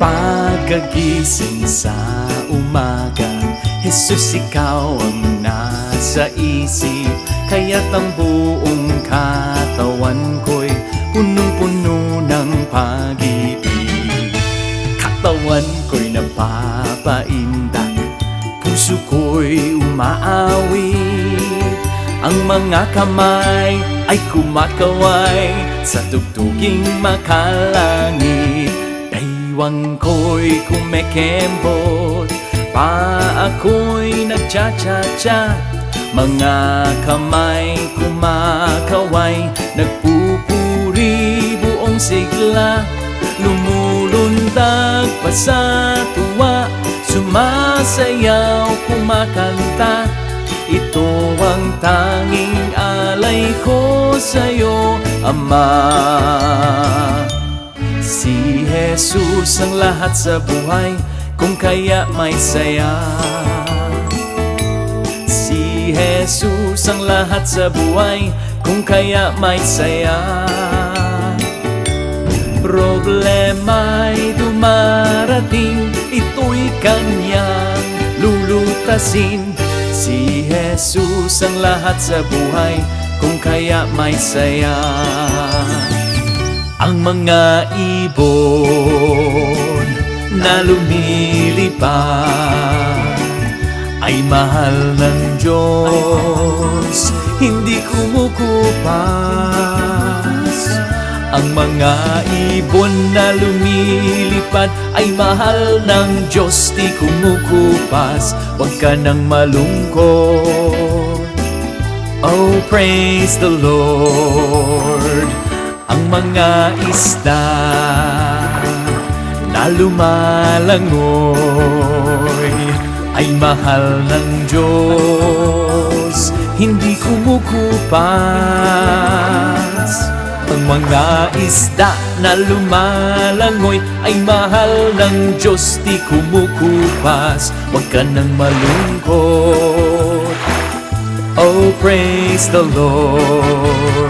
Pagkagising sa umaga Jesus, ikaw ang nasa isip. Kaya't ang buong katawan ko'y Punong-puno ng pag-ibig. Katawan ko'y napapaindak Puso ko'y umaawit. Ang mga kamay ay kumakaway Sa tugtuging makalangit Daywang ko'y kumekembot Pa ako'y nagcha-cha-cha. Mga kamay kumakaway Nagpupuri buong sigla. Lumulundag pa sa tuwa Sumasayaw, kumakanta. Ito ang tanging alay ko sa'yo, Ama Si Jesus ang lahat sa buhay Kung kaya may saya. Si Jesus ang lahat sa buhay Kung kaya may saya. Problema'y dumarating Ito'y kanyang lulutasin. Si Jesus ang lahat sa buhay Kung kaya may saya Ang mga ibon na lumilipad Ay mahal ng Diyos. Hindi kumukupas. Ang mga ibon na lumilipad Ay mahal ng Diyos. Di kumukupas. Huwag ka nang malungkot. Oh, praise the Lord Ang mga isda na lumalangoy Ay mahal ng Diyos. Hindi kumukupas. Ang mga isda na lumalangoy Ay mahal ng Diyos. Di kumukupas. Huwag ka nang malungkot. Oh, praise the Lord